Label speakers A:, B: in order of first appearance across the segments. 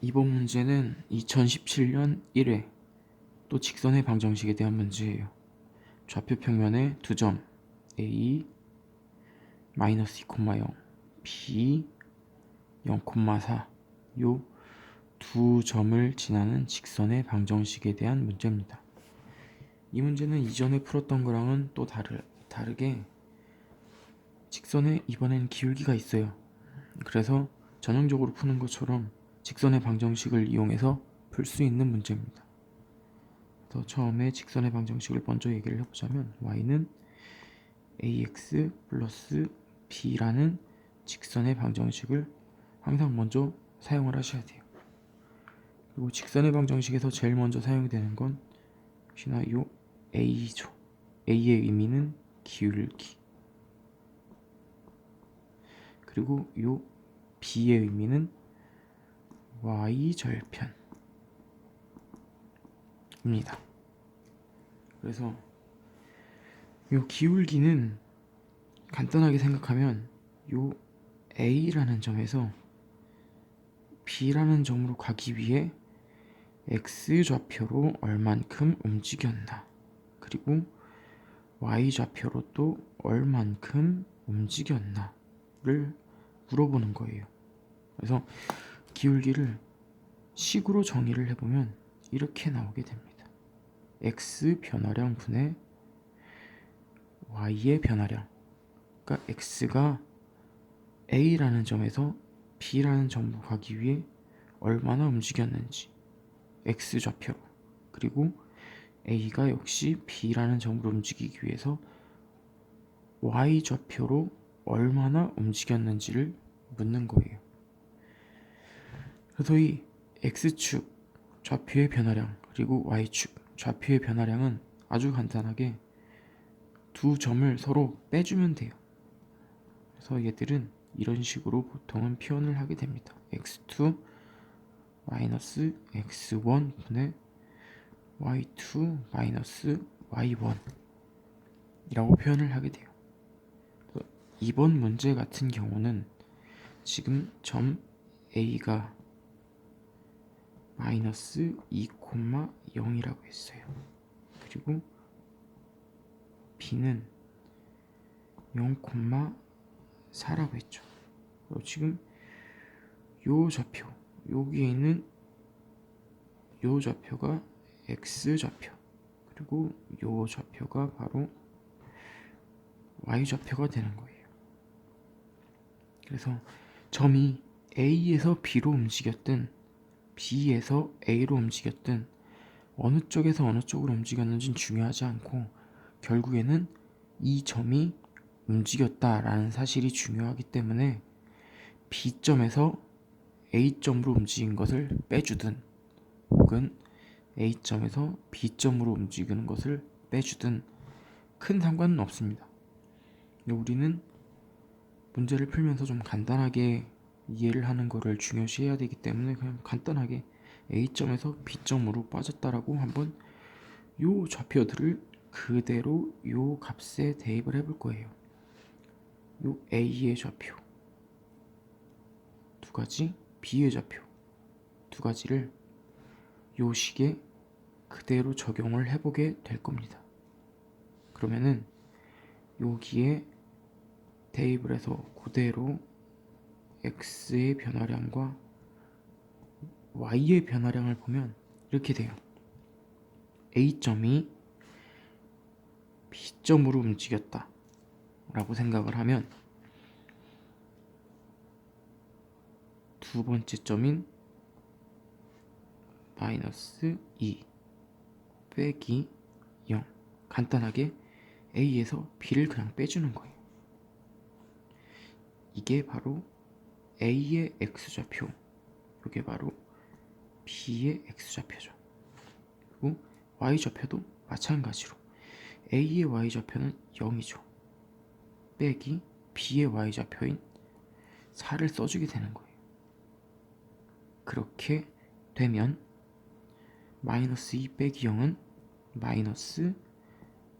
A: 이번 문제는 2017년 1회 또 직선의 방정식에 대한 문제예요. 좌표 평면에 두 점 a 마이너스 2,0 b 0,4요 두 점을 지나는 직선의 방정식에 대한 문제입니다. 이 문제는 이전에 풀었던 거랑은 또 다르, 다르게 직선에 이번엔 기울기가 있어요. 그래서 전형적으로 푸는 것처럼 직선의 방정식을 이용해서 풀 수 있는 문제입니다. 그래서 처음에 직선의 방정식을 먼저 얘기를 해보자면 y는 ax 플러스 b라는 직선의 방정식을 항상 먼저 사용을 하셔야 돼요. 그리고 직선의 방정식에서 제일 먼저 사용이 되는 건 역시나 요 a죠. a의 의미는 기울기. 그리고 요 b의 의미는 y 절편입니다. 그래서 요 기울기는 간단하게 생각하면 요 a라는 점에서 b라는 점으로 가기 위해 x 좌표로 얼만큼 움직였나 그리고 y 좌표로 또 얼만큼 움직였나를 물어보는 거예요. 그래서 기울기를 식으로 정의를 해보면 이렇게 나오게 됩니다. x 변화량 분의 y의 변화량. 그러니까 x가 a라는 점에서 b라는 점으로 가기 위해 얼마나 움직였는지 x 좌표로 그리고 a가 역시 b라는 점으로 움직이기 위해서 y 좌표로 얼마나 움직였는지를 묻는 거예요. 이 x축 좌표의 변화량 그리고 y축 좌표의 변화량은 아주 간단하게 두 점을 서로 빼주면 돼요. 그래서 얘들은 이런 식으로 보통은 표현을 하게 됩니다. x2 마이너스 x1 분의 y2 마이너스 y1 이라고 표현을 하게 돼요. 이번 문제 같은 경우는 지금 점 A가 마이너스 2,0이라고 했어요. 그리고 B는 0,4라고 했죠. 지금 요 좌표 여기에 있는 요 좌표가 x 좌표 그리고 요 좌표가 바로 y 좌표가 되는 거예요. 그래서 점이 A에서 B로 움직였든 B에서 A로 움직였든 어느 쪽에서 어느 쪽으로 움직였는지는 중요하지 않고 결국에는 이 점이 움직였다라는 사실이 중요하기 때문에 B점에서 A점으로 움직인 것을 빼주든 혹은 A점에서 B점으로 움직이는 것을 빼주든 큰 상관은 없습니다. 우리는 문제를 풀면서 좀 간단하게 이해를 하는 거를 중요시해야 되기 때문에 그냥 간단하게 A점에서 B점으로 빠졌다라고 한번 요 좌표들을 그대로 요 값에 대입을 해볼 거예요. 요 A의 좌표 두 가지, B의 좌표 두 가지를 요 식에 그대로 적용을 해보게 될 겁니다. 그러면은 여기에 대입을 해서 그대로 x의 변화량과 y의 변화량을 보면 이렇게 돼요. a점이 b점으로 움직였다 라고 생각을 하면 두 번째 점인 마이너스 2 빼기 0 간단하게 a에서 b를 그냥 빼주는 거예요. 이게 바로 A의 X좌표. 이게 바로 B의 X좌표죠. 그리고 Y좌표도 마찬가지로 A의 Y좌표는 0이죠. 빼기 B의 Y좌표인 4를 써주게 되는 거예요. 그렇게 되면 마이너스 2 빼기 0은 마이너스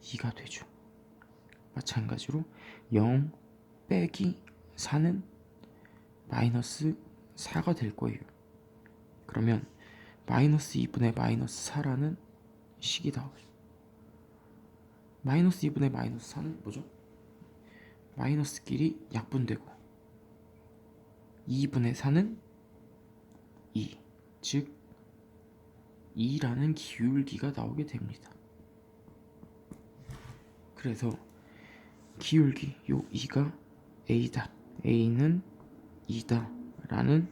A: 2가 되죠. 마찬가지로 0 빼기 4는 마이너스 4가 될 거예요. 그러면 마이너스 2분의 마이너스 4라는 식이 나오죠. 마이너스 2분의 마이너스 4는 뭐죠? 마이너스끼리 약분되고 2분의 4는 2, 즉 2라는 기울기가 나오게 됩니다. 그래서 기울기 요 2가 A다. A는 2다. 라는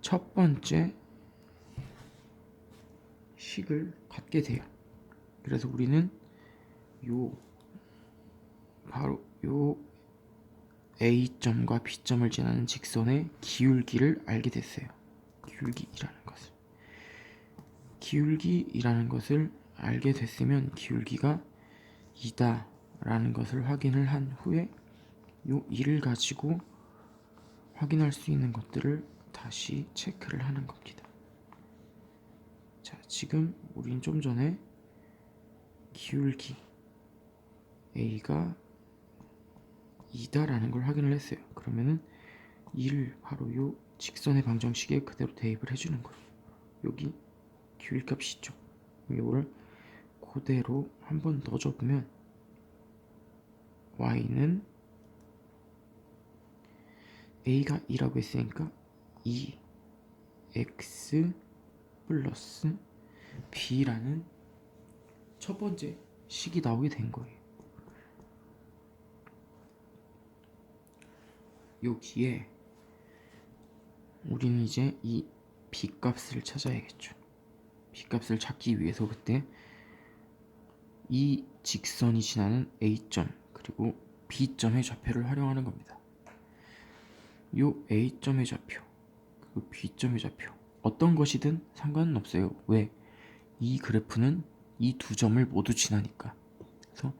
A: 첫 번째 식을 갖게 돼요. 그래서 우리는 요 바로 요 A점과 B점을 지나는 직선의 기울기를 알게 됐어요. 기울기라는 것을. 기울기이라는 것을 알게 됐으면 기울기가 2다 라는 것을 확인을 한 후에 요 2를 가지고 확인할 수 있는 것들을 다시 체크를 하는 겁니다. 자, 지금 우린 좀 전에 기울기 A가 2다라는 걸 확인을 했어요. 그러면은 2를 바로 요 직선의 방정식에 그대로 대입을 해주는 거예요. 여기 기울값이 있죠. 이거를 그대로 한번 넣어줘보면 y는 a가 2라고 했으니까 2x 플러스 b라는 첫 번째 식이 나오게 된 거예요. 여기에 우리는 이제 이 b 값을 찾아야겠죠. b 값을 찾기 위해서 그때 이 직선이 지나는 a점 그리고 b점의 좌표를 활용하는 겁니다. 요 a점의 좌표 그리고 b점의 좌표 어떤 것이든 상관은 없어요. 왜? 이 그래프는 이 두 점을 모두 지나니까. 그래서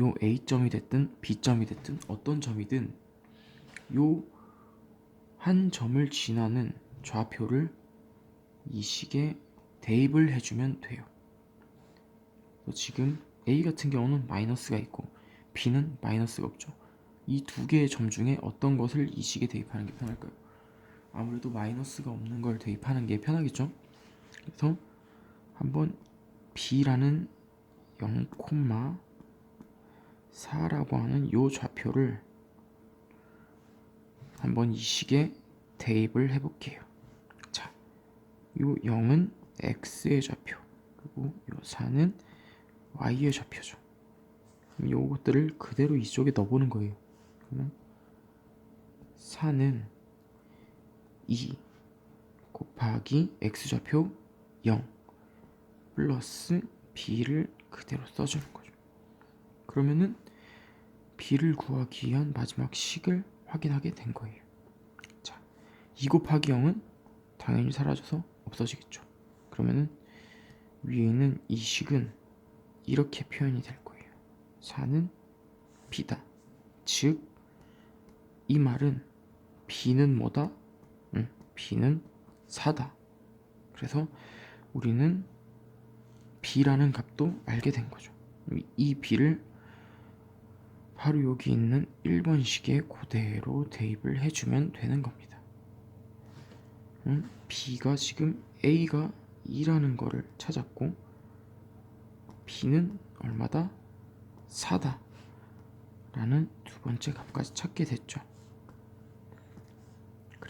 A: 요 a점이 됐든 b점이 됐든 어떤 점이든 요 한 점을 지나는 좌표를 이 식에 대입을 해주면 돼요. 지금 A 같은 경우는 마이너스가 있고 B는 마이너스가 없죠. 이 두 개의 점 중에 어떤 것을 이 식에 대입하는 게 편할까요? 아무래도 마이너스가 없는 걸 대입하는 게 편하겠죠. 그래서 한번 B라는 0,4라고 하는 요 좌표를 한번 이 식에 대입을 해볼게요. 자, 요 0은 x의 좌표, 그리고 요 4는 y의 좌표죠. 요것들을 그대로 이쪽에 넣어보는 거예요. 그러면 4는 2 곱하기 x 좌표 0 플러스 b를 그대로 써주는 거죠. 그러면은 b를 구하기 위한 마지막 식을 확인하게 된 거예요. 자, 2 곱하기 0은 당연히 사라져서 없어지겠죠. 그러면은 위에 있는 이 식은 이렇게 표현이 될 거예요. 4는 b다. 즉, 이 말은 b는 뭐다? 응, b는 4다. 그래서 우리는 b라는 값도 알게 된 거죠. 이 b를 바로 여기 있는 1번 식에 그대로 대입을 해주면 되는 겁니다. 응? b가 지금 a가 2라는 거를 찾았고 b는 얼마다? 4다 라는 두 번째 값까지 찾게 됐죠.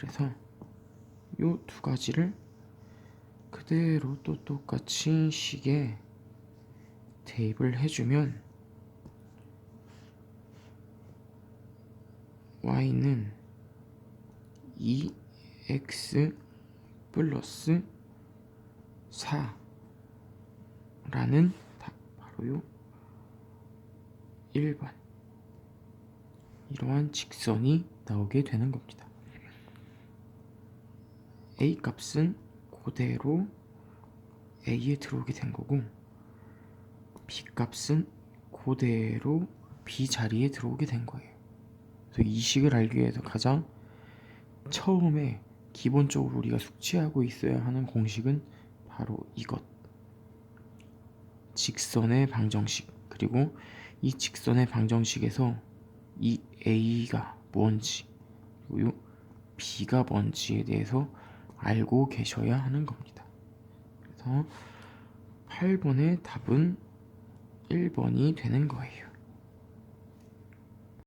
A: 그래서 이두 가지를 그대로 또 똑같이 식에 대입을 해주면 y는 2x 플러스 4라는 답 바로요 1번 이러한 직선이 나오게 되는 겁니다. A 값은 그대로 a에 들어오게 된 거고 b 값은 그대로 b 자리에 들어오게 된 거예요. 그래서 이 식을 알기 위해서 가장 처음에 기본적으로 우리가 숙지하고 있어야 하는 공식은 바로 이것. 직선의 방정식. 그리고 이 직선의 방정식에서 이 A가 뭔지, 그리고 B가 뭔지에 대해서 알고 계셔야 하는 겁니다. 그래서 8번의 답은 1번이 되는 거예요.